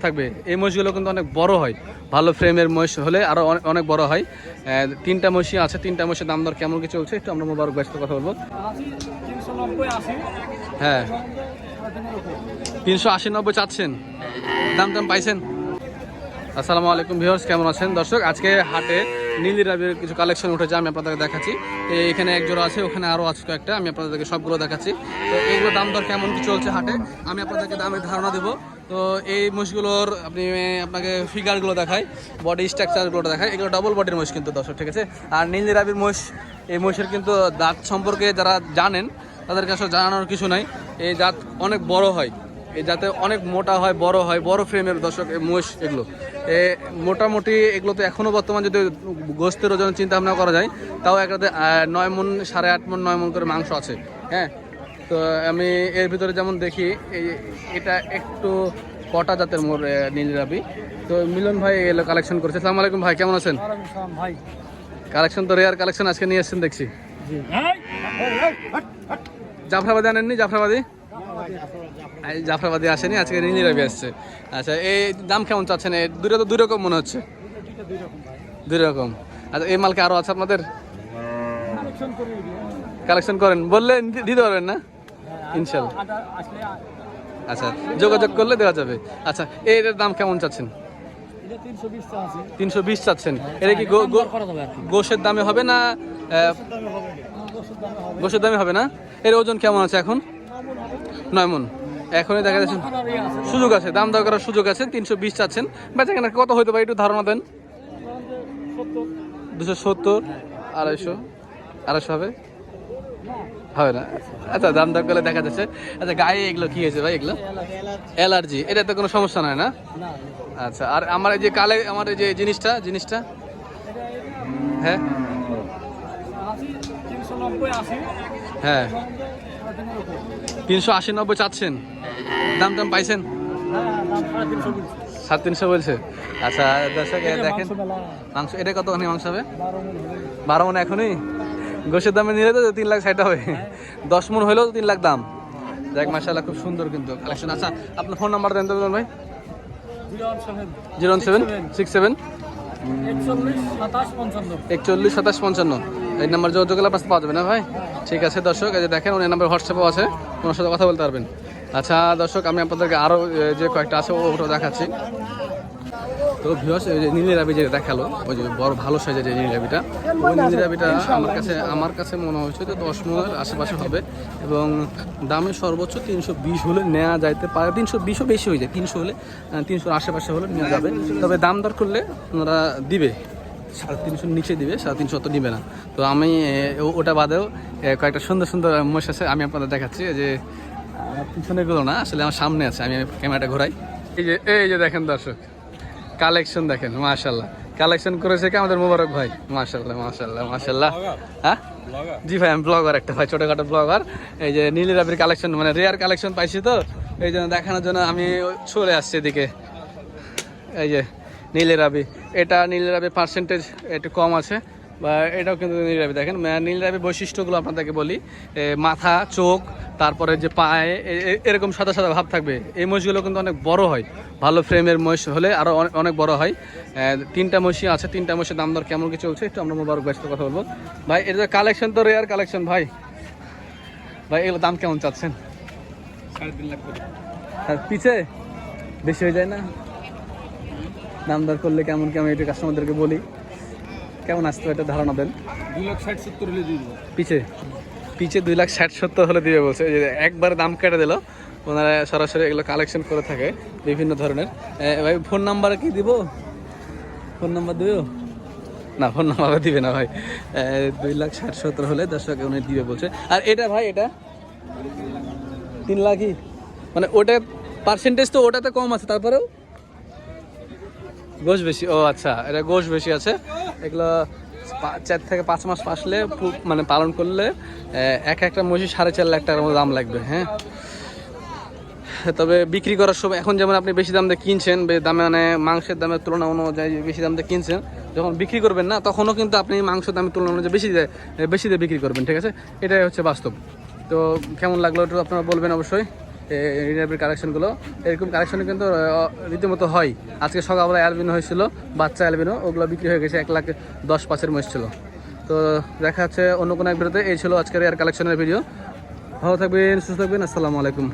থাকবে। এই মহিষগুলো কিন্তু অনেক বড় হয়। ভালো ফ্রেমের মহিষ হলে আরও অনেক- বড় হয়। তিনটা মহিষই আছে। তিনটা মহিষের দাম দর কেমন কি চলছে একটু আমরা মোবারক ব্যস্ত কথা বলব। হ্যাঁ। তিনশো আশি নব্বই চাচ্ছেন। দাম দাম পাইছেন? আসসালামু আলাইকুম ভিউয়ার্স, কেমন আছেন? দর্শক, আজকে হাটে নীলি রাবির কিছু কালেকশন উঠেছে, আমি আপনাদেরকে দেখাচ্ছি। তো এখানে একজোড়া আছে, ওখানে আরও আছে কয়েকটা, আমি আপনাদেরকে সবগুলো দেখাচ্ছি। তো এইগুলো দাম দর কেমন কি চলছে হাটে? আমি আপনাদেরকে দামের ধারণা দেবো। তো এই মহিষগুলোর আপনি আপনাকে ফিগারগুলো দেখায় বডি স্ট্রাকচারগুলো দেখায় এগুলো ডবল বডির মোষ কিন্তু, দর্শক, ঠিক আছে? আর নীলি রাবির মোষ এই মোষের কিন্তু দাঁত সম্পর্কে যারা জানেন তাদের কাছে জানানোর কিছু নাই। এই জাত অনেক বড় হয়। এই যাতে অনেক মোটা হয়, বড় হয়, বড় ফ্রেমের দর্শক, এই মোষ এগুলো। এ, মোটামুটি এগুলো তো এখনও বর্তমান যদি গোস্তের ওজন চিন্তা ভাবনা করা যায়, তাও একটাতে নয় মন সাড়ে আট মন নয় মন করে মাংস আছে। হ্যাঁ? তো আমি এর ভিতরে যেমন দেখি এই এটা একটু কটা জাতের মোর নীলরাবি তো মিলন ভাই এলো কালেকশন করেছে। আসসালামু আলাইকুম ভাই কেমন আছেন? ভাই। কালেকশন তো রেয়ার কালেকশন আজকে নিয়ে এসেছেন দেখছি। জাফরাবাদি আনেননি? জাফরাবাদি? জাফরাবাদি আসেনি আজকে নীলি রবি আসছে। আচ্ছা এই দাম কেমন চাচ্ছেন? এই দুটো তো দুই রকম মনে হচ্ছে। দুই রকম আচ্ছা এই মালকে আরও আছে আপনাদের? কালেকশন করেন। বললে দিতে পারবেন না? ইনশাল্লাহ। আচ্ছা যোগাযোগ করলে দেওয়া যাবে। আচ্ছা এর দাম কেমন চাচ্ছেন? তিনশো বিশ চাচ্ছেন। এটা কি গো- গো- করা যাবে আর কি। গোশের দামে হবে না গোশের দামে হবে না। এর ওজন কেমন আছে এখন? নয় মন। এখনই দেখা যাচ্ছে সুযোগ আছে দাম দর করার সুযোগ আছে তিনশো বিশ চাচ্ছেন। বেচা কেনা কত হইতে পারে একটু ধারণা দেন? দুশো সত্তর আড়াইশো। আড়াইশো হবে? হবে না? আচ্ছা দাম দর করলে দেখা যাচ্ছে। আচ্ছা গায়ে এগুলো কি হয়েছে ভাই এগুলো? অ্যালার্জি। এটা তো কোনো সমস্যা নয় না? আচ্ছা আর আমার এই যে কালে আমার এই যে জিনিসটা জিনিসটা? হ্যাঁ? হ্যাঁ। তিনশো আশি নব্বই চাচ্ছেন। দাম দাম পাইছেন? সাড়ে তিনশো বলছে। আচ্ছা দর্শক দেখেন। মাংস এটা কতখানি মাংস হবে? বারো মন এখনই? গোশের দামে নিলে তো তিন লাখ ষাট হবে। দশ মন হলেও তিন লাখ দাম। দেখ মাসাল্লাহ খুব সুন্দর কিন্তু কালেকশন আচ্ছা আপনার ফোন নাম্বার দেন তো ভাই। Zero one seven six seven, একচল্লিশ, সাতাশ, পঞ্চান্ন। এই নাম্বার যোগাযোগ করলে আপনার পাওয়া যাবে না ভাই? ঠিক আছে, দর্শক, এই যে দেখেন ওই নাম্বার হোয়াটসঅ্যাপও আছে। ওনার সাথে কথা বলতে পারবেন। আচ্ছা দর্শক, আমি আপনাদেরকে আরও যে কয়েকটা আছে ওটা দেখাচ্ছি। তো ভিউয়ার্স এই যে নীলি রাবি যে দেখাল, ওই যে বড় ভালো সাইজের যে নীলি রাবিটা ওই নীলি রাবিটা আমার কাছে আমার কাছে মনে হয়েছে যে দশ মনের আশেপাশে হবে এবং দামে সর্বোচ্চ তিনশো বিশ হলে নেওয়া যাইতে পারে। তিনশো বিশও বেশি হয়ে যায়, তিনশো হলে তিনশোর আশেপাশে হলে নেওয়া যাবে। তবে দাম দর করলে ওনারা দিবে, সাড়ে তিনশোর নিচে দিবে, সাড়ে তিনশো অত নিবে না। তো আমি ওটা বাদেও কয়েকটা সুন্দর সুন্দর মহিষ আছে, আমি আপনাদের দেখাচ্ছি যে পিছনেগুলো না, আসলে আমার সামনে আছে, আমি ক্যামেরাটা ঘোরাই। এই যে এই যে দেখেন দর্শক কালেকশন দেখেন মাশাল্লাহ কালেকশন করেছে কি আমাদের মুবারক ভাই? মাশাল্লাহ মাশাল্লাহ মাশাল্লাহ হ্যাঁ? জি ভাই আমি ব্লগার একটা ভাই ছোটোখাটো ব্লগার এই যে নীল রাবির কালেকশন মানে রেয়ার কালেকশন পাইছি তো এই জন্য দেখানোর জন্য আমি চলে আসছি এদিকে। এই যে নীলের রাবি এটা নীলের রাবি পার্সেন্টেজ একটু কম আছে। বা এটাও কিন্তু নীল রাবি। দেখেন নীল রাবি বৈশিষ্ট্যগুলো আপনাদেরকে বলি। মাথা, চোখ, তারপরে যে পায়ে এরকম সাদা সাদা ভাব থাকবে। এই মহিষগুলো কিন্তু অনেক বড় হয়। ভালো ফ্রেমের মহিষ হলে আরও অনেক- বড় হয়। তিনটা মহিষই আছে। তিনটা মহিষের দাম দর কেমন কি চলছে একটু আমরা মোবারক ব্যস্ত কথা বলব। ভাই এটা কালেকশন তো রেয়ার কালেকশন ভাই। ভাই, এগুলো দাম কেমন চাচ্ছেন? সাড়ে তিন লাখ পিছে? বেশি হয়ে যায় না? দাম দর করলে কেমন কেমন একটু কাস্টমারদেরকে বলি। কেমন আসতো এটা ধারণা দেন? দুই লাখ ষাট সত্তর হলে দিয়ে দেবো। পিছে? পিছে দুই লাখ ষাট সত্তর হলে দিবে বলছে। যে একবার দাম কেটে দিল ওনারা সরাসরি এগুলো কালেকশন করে থাকে বিভিন্ন ধরনের। ভাই ফোন নাম্বার কি দিব? ফোন নাম্বার দিও না ফোন নাম্বার দিবে না ভাই। দুই লাখ ষাট সত্তর হলে দর্শক উনি দিবে বলছে। আর এটা ভাই এটা? তিন লাখই? মানে ওটা পার্সেন্টেজ তো ওটাতে কম আছে তারপরেও? গোশ বেশি, ও আচ্ছা এটা গোশ বেশি আছে। এগুলো চার থেকে পাঁচ মাস পাসলে মানে পালন করলে এক একটা মহিষ সাড়ে চার লাখ টাকার মতো দাম লাগবে হ্যাঁ। তবে বিক্রি করার সময়, এখন যেমন আপনি বেশি দাম দিয়ে কিনছেন দামে মানে মাংসের দামের তুলনা অনুযায়ী বেশি দাম দিয়ে কিনছেন, যখন বিক্রি করবেন না, তখনও কিন্তু আপনি মাংস দামের তুলনা অনুযায়ী বেশি দিয়ে বেশি দিয়ে বিক্রি করবেন, ঠিক আছে? এটাই হচ্ছে বাস্তব। তো কেমন লাগল একটু আপনারা বলবেন অবশ্যই। এই কালেকশনগুলো এরকম কালেকশন কিন্তু রীতিমতো হয়। আজকে সকালবেলা অ্যালবিনো হয়েছিল, বাচ্চা অ্যালবিনো ওগুলো বিক্রি হয়ে গেছে এক লাখ দশ পাঁচের মহিষ ছিল। তো দেখা যাচ্ছে অন্য কোনো এক ভিডিওতে, এই ছিল আজকের এয়ার কালেকশনের ভিডিও ভালো থাকবেন, সুস্থ থাকবেন, আসসালামু আলাইকুম।